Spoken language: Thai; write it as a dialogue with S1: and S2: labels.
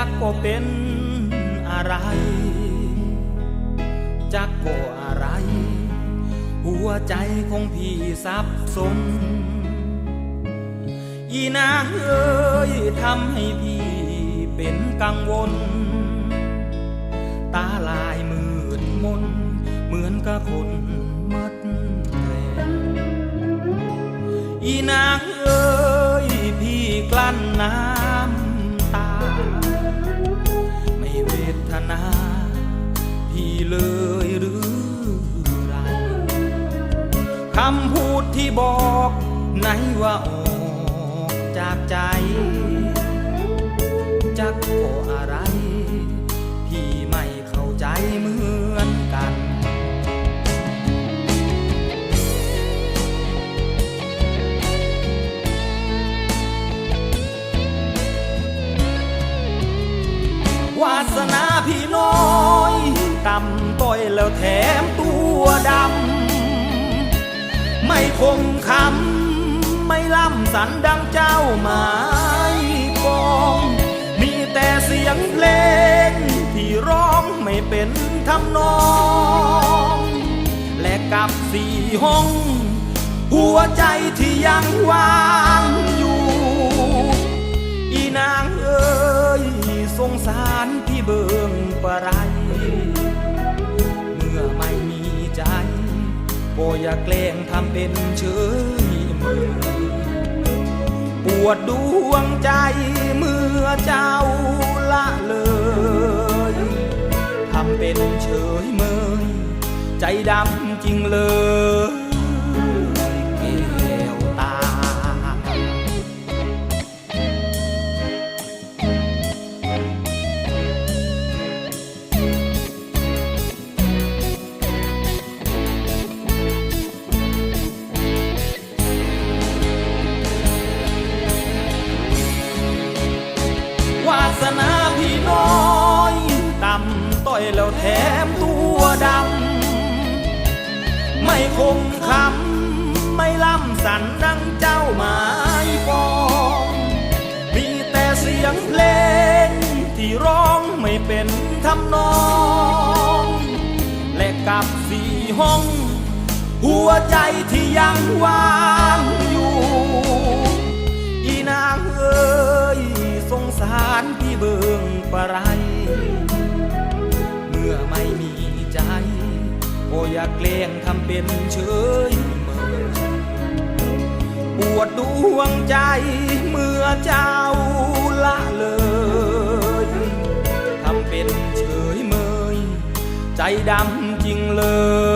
S1: จักก็เป็นอะไร จักก็อะไร หัวใจของพี่สับสนอีนางเอ้ยทำให้พี่เป็นกังวล ตาลายมืดมน เหมือนกับคนมัดแรงอีนางเอ้ยพี่กลั้นน้ำ ดที่บอกไหนว่าออกจากใจ จักก็อะไร พี่ไม่เข้าใจเหมือนกันวาสนาพี่น้อย ต่ำต้อยแล้วแถมตัวดำ ไม่คงคำไม่ล่ำสันดังเจ้าหมายปองมีแต่เสียงเพลง ที่ร้องไม่เป็นทำนอง และกับสี่ห้อง หัวใจที่ยังว่างอยู่ อีนางเอ้ยสงสารพี่เบิงปะไร อย่าแกล้งทำเป็นเฉยเมือปวดดวงใจเมื่อเจ้าละเลยทำเป็นเฉยเมยใจดำจริงเลย อยแล้วแถมตัวดำ ไม่คงคำไม่ล่ำสันดังเจ้าหมายปอง มีแต่เสียงเพลง ที่ร้องไม่เป็นทำนอง และกับสี่ห้อง หัวใจที่ยังว่าง ออยากเกล้งทำเป็นเฉยเมอปวดดวงใจเมื่อเจ้าละเลยทำเป็นเฉยเมยใจดำจริงเลย